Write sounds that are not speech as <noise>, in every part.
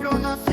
Bruno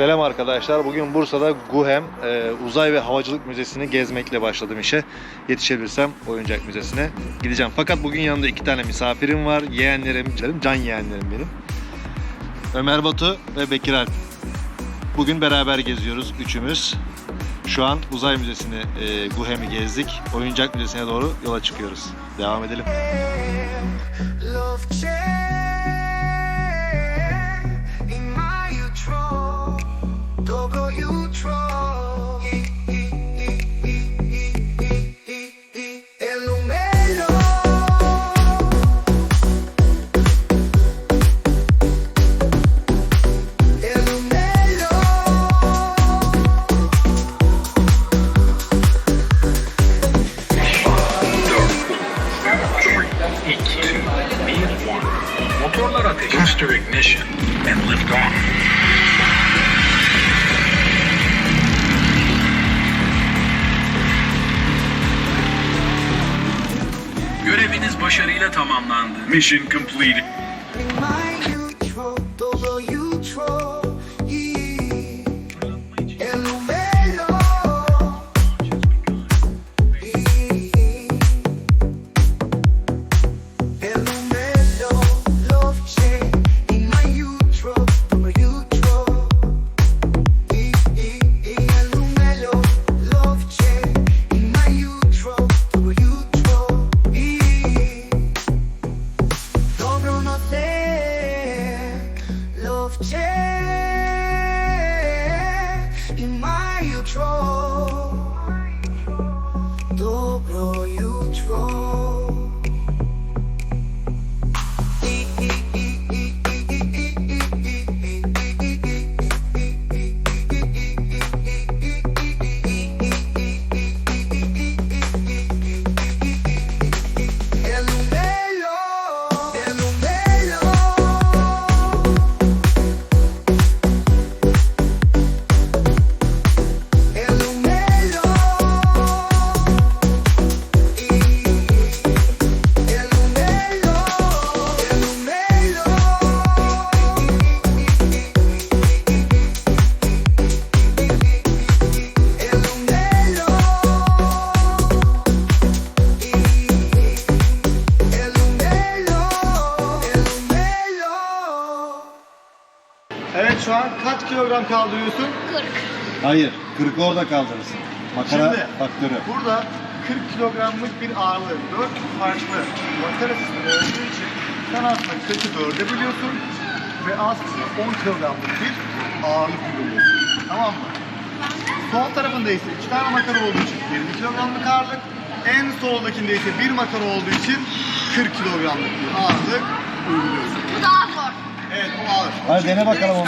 Selam arkadaşlar. Bugün Bursa'da GUHEM e, Uzay ve Havacılık Müzesi'ni gezmekle başladım işe. Yetişebilirsem oyuncak müzesine gideceğim. Fakat bugün yanımda iki tane misafirim var. Yeğenlerim, can yeğenlerim benim. Ömer Batu ve Bekir Alp. Bugün beraber geziyoruz üçümüz. Şu an Uzay Müzesi'ni, e, GUHEM'i gezdik. Oyuncak Müzesi'ne doğru yola çıkıyoruz. Devam edelim. Love Motorlar ateş. Booster ignition and lift off. Göreviniz başarıyla tamamlandı. Mission completed. Kilogram kaldırıyorsun? 40. Hayır, 40 orada kaldırırsın. Makara Şimdi- faktörü. Burada 40 kilogramlık bir ağırlığı 4 farklı makara sistemi olduğu için sen aslında 40'ı 4'e bölüyorsun ve aslında 10 kilogramlık bir ağırlık uyguluyorsun. Tamam mı? Sol tarafında ise 2 tane makara olduğu için 20 kilogramlık ağırlık. En soldakinde ise bir makara olduğu için 40 kilogramlık bir ağırlık uyguluyorsun. Bu daha zor. Evet o ağır. Hadi dene bakalım onu.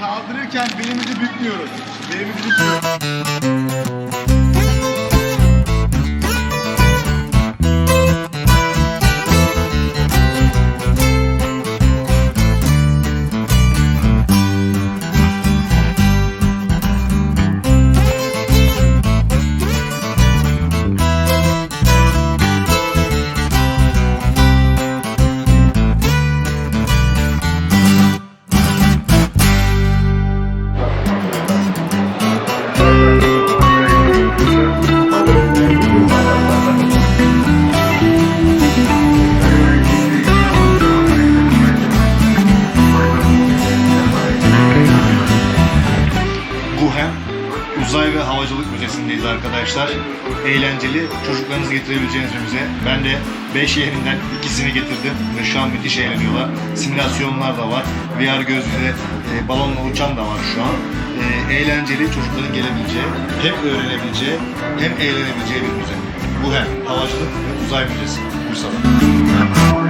Kaldırırken belimizi bükmüyoruz. Belimizi bükmüyoruz. Havacılık Müzesi'ndeyiz arkadaşlar. Eğlenceli, çocuklarınızı getirebileceğiniz bir müze. Ben de 5 yerinden ikisini getirdim ve şu an müthiş eğleniyorlar. Simülasyonlar da var. VR gözlüğüyle e, balonla uçan da var şu an. E, eğlenceli, çocukların gelebileceği, hem öğrenebileceği hem eğlenebileceği bir müze. GUHEM Havacılık ve Uzay Müzesi Bursa'da.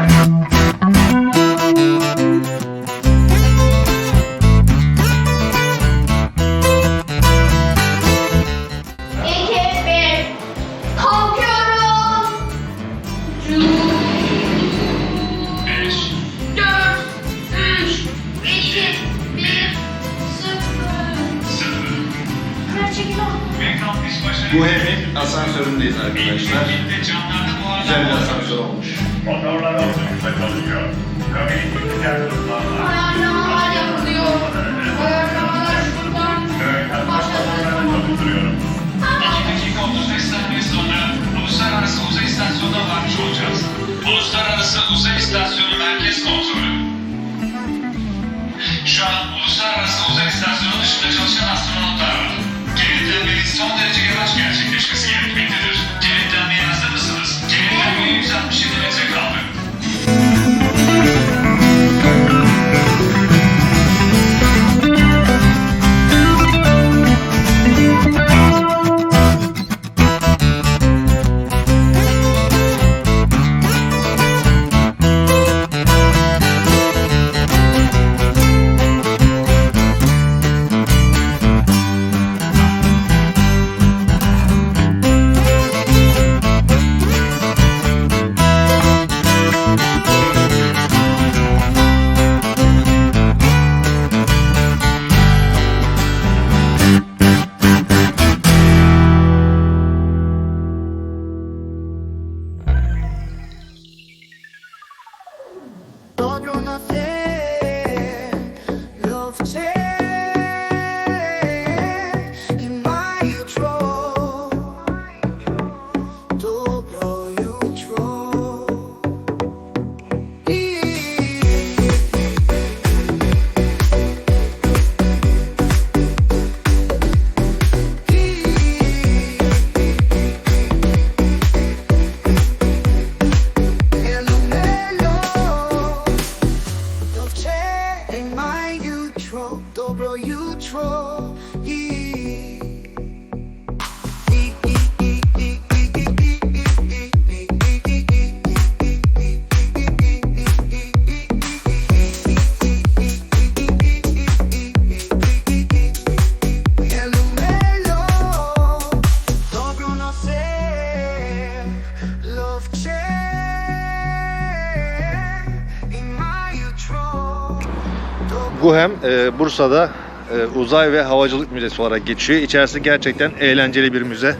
Guhem e, Bursa'da e, Uzay ve Havacılık Müzesi olarak geçiyor. İçerisi gerçekten eğlenceli bir müze.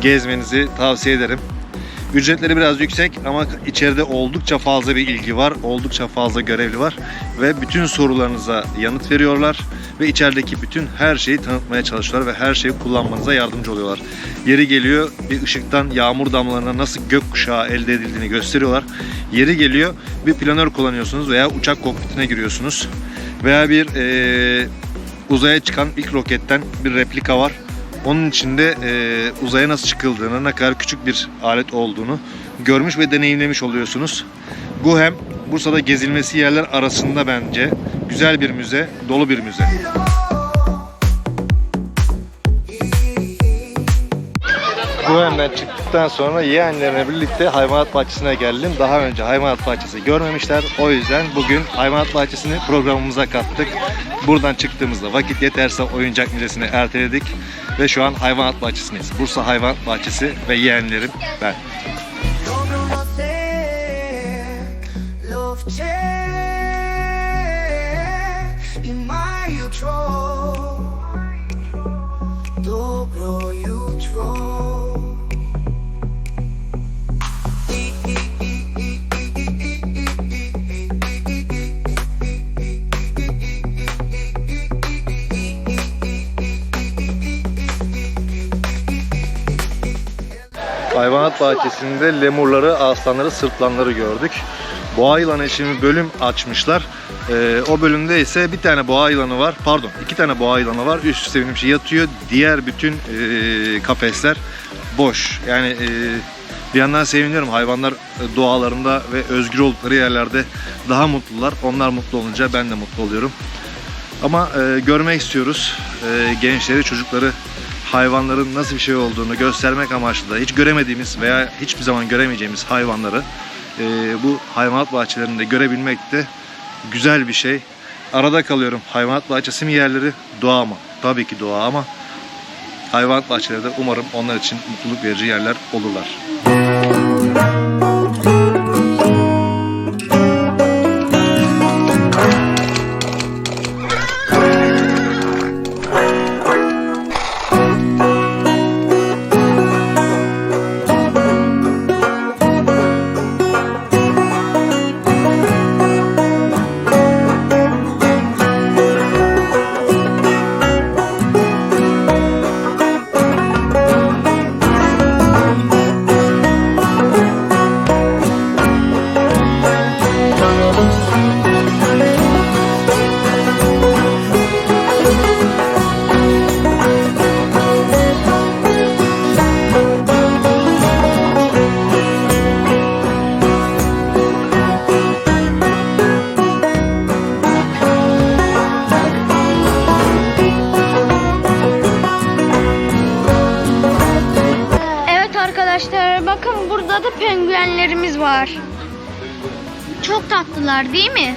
Gezmenizi tavsiye ederim. Ücretleri biraz yüksek ama içeride oldukça fazla bir ilgi var. Oldukça fazla görevli var. Ve bütün sorularınıza yanıt veriyorlar. Ve içerideki bütün her şeyi tanıtmaya çalışıyorlar ve her şeyi kullanmanıza yardımcı oluyorlar. Yeri geliyor bir ışıktan yağmur damlalarına nasıl gökkuşağı elde edildiğini gösteriyorlar. Yeri geliyor bir planör kullanıyorsunuz veya uçak kokpitine giriyorsunuz. Veya bir eee, uzaya çıkan ilk roketten bir replika var. Onun içinde eee, uzaya nasıl çıkıldığını, ne kadar küçük bir alet olduğunu görmüş ve deneyimlemiş oluyorsunuz. Guhem Bursa'da gezilmesi yerler arasında bence güzel bir müze, dolu bir müze. Guhem'den çıktıktan sonra yeğenlerine birlikte hayvanat bahçesine geldim. Daha önce hayvanat bahçesi görmemişler. O yüzden bugün hayvanat bahçesini programımıza kattık. Buradan çıktığımızda vakit yeterse oyuncak müzesine erteledik. Ve şu an hayvanat bahçesindeyiz. Bursa Hayvanat Bahçesi ve yeğenlerim ben. Hayvanat bahçesinde lemurları, aslanları, sırtlanları gördük. Boğa yılanı için bir bölüm açmışlar. Ee, o bölümde ise bir tane boğa yılanı var. Pardon, iki tane boğa yılanı var. Üst üste binmiş yatıyor. Diğer bütün e, kafesler boş. Yani e, bir yandan seviniyorum. Hayvanlar e, doğalarında ve özgür oldukları yerlerde daha mutlular. Onlar mutlu olunca ben de mutlu oluyorum. Ama e, görmek istiyoruz. E, gençleri, çocukları hayvanların nasıl bir şey olduğunu göstermek amaçlı da hiç göremediğimiz veya hiçbir zaman göremeyeceğimiz hayvanları e, bu hayvanat bahçelerinde görebilmek de güzel bir şey. Arada kalıyorum. Hayvanat bahçesi mi yerleri, doğa mı? Tabii ki doğa ama hayvanat bahçeleri de umarım onlar için mutluluk verici yerler olurlar. Burada da penguenlerimiz var. Çok tatlılar değil mi?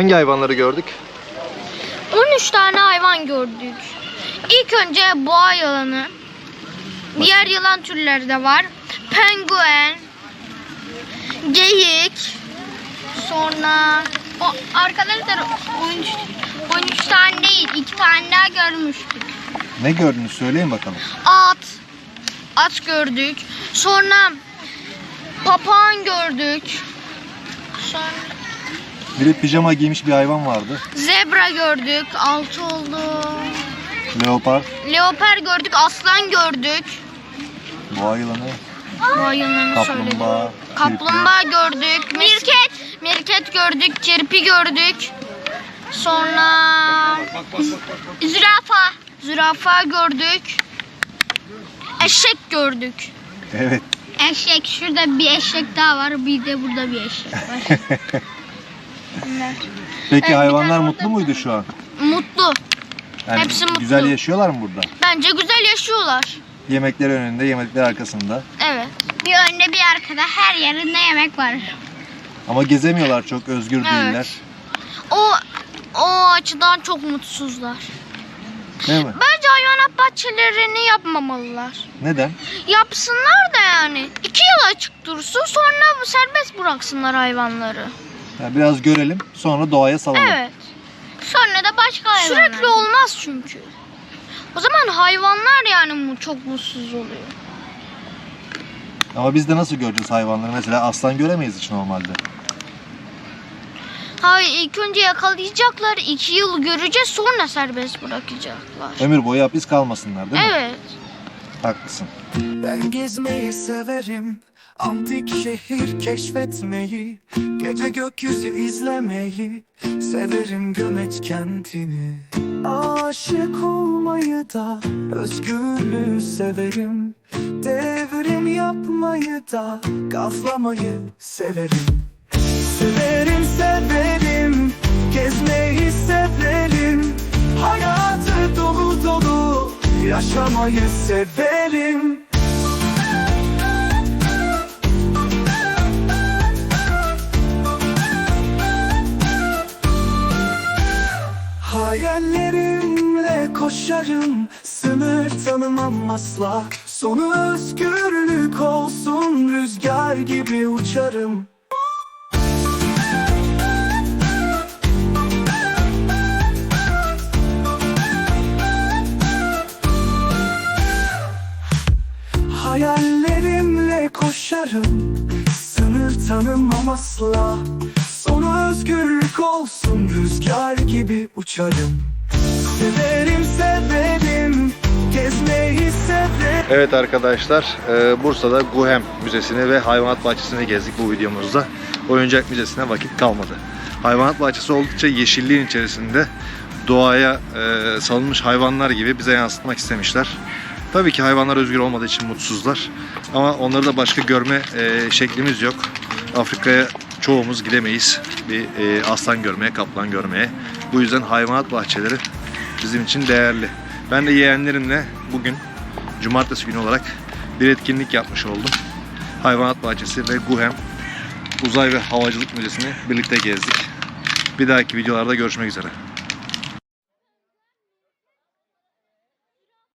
Hangi hayvanları gördük? 13 tane hayvan gördük. İlk önce boğa yılanı. Diğer yılan türleri de var. Penguen, geyik, sonra o arkadaşlar 13 13 tane değil, 2 tane daha görmüştük. Ne gördünüz söyleyin bakalım. At, at gördük. Sonra papağan gördük. Sonra Bir de pijama giymiş bir hayvan vardı. zebra gördük. Altı oldu. Leopar, Leoper gördük, aslan gördük. boğa yılanı, Boğa yılanını söyledim. kaplumbağa, Kaplumbağa gördük. Mirket. Mirket gördük. Kirpi gördük. Sonra zürafa. Zürafa gördük. Eşek gördük. Evet. Eşek. Şurada bir eşek daha var. Bir de burada bir eşek var. <laughs> Bunlar. Peki bir hayvanlar tane mutlu orada- muydu şu an? Mutlu. Yani Hepsi mutlu. Güzel yaşıyorlar mı burada? Bence güzel yaşıyorlar. Yemekleri önünde, yemekleri arkasında. Evet. Bir önde bir arkada her yerinde yemek var. Ama gezemiyorlar çok, özgür Evet. değiller. O o açıdan çok mutsuzlar. Değil mi? Bence hayvanat bahçelerini yapmamalılar. Neden? Yapsınlar da yani. iki yıl açık dursun sonra serbest bıraksınlar hayvanları. Yani biraz görelim, sonra doğaya salalım. Evet. Sonra da başka hayvanlar. Sürekli olmaz çünkü. O zaman hayvanlar yani çok mutsuz oluyor. Ama biz de nasıl göreceğiz hayvanları? Mesela aslan göremeyiz hiç normalde. Hayır ilk önce yakalayacaklar. iki yıl göreceğiz sonra serbest bırakacaklar. Ömür boyu hapis kalmasınlar değil mi? Evet. Haklısın. Ben gezmeyi severim Antik şehir keşfetmeyi Gece gökyüzü izlemeyi Severim gömet kentini. Aşık olmayı da Özgürlüğü severim. Devrim yapmayı da Gazlamayı severim. Severim severim Gezmeyi severim. Hayatı dolu dolu Yaşamayı severim Hayallerimle koşarım Sınır tanımam asla. Sonu özgürlük olsun Rüzgar gibi uçarım. Hayallerimle koşarım Sınır tanımam asla özgürlük olsun Rüzgar gibi uçarım Severim severim Gezmeyi severim Evet arkadaşlar, e, Bursa'da Guhem Müzesi'ni ve Hayvanat Bahçesi'ni gezdik bu videomuzda. Oyuncak Müzesi'ne vakit kalmadı. Hayvanat Bahçesi oldukça yeşilliğin içerisinde doğaya e, salınmış hayvanlar gibi bize yansıtmak istemişler. Tabii ki hayvanlar özgür olmadığı için mutsuzlar. Ama onları da başka görme e, şeklimiz yok. Afrika'ya çoğumuz gidemeyiz. Bir e, aslan görmeye, kaplan görmeye. Bu yüzden hayvanat bahçeleri bizim için değerli. Ben de yeğenlerimle bugün cumartesi günü olarak bir etkinlik yapmış oldum. Hayvanat Bahçesi ve Guhem Uzay ve Havacılık Müzesi'ni birlikte gezdik. Bir dahaki videolarda görüşmek üzere.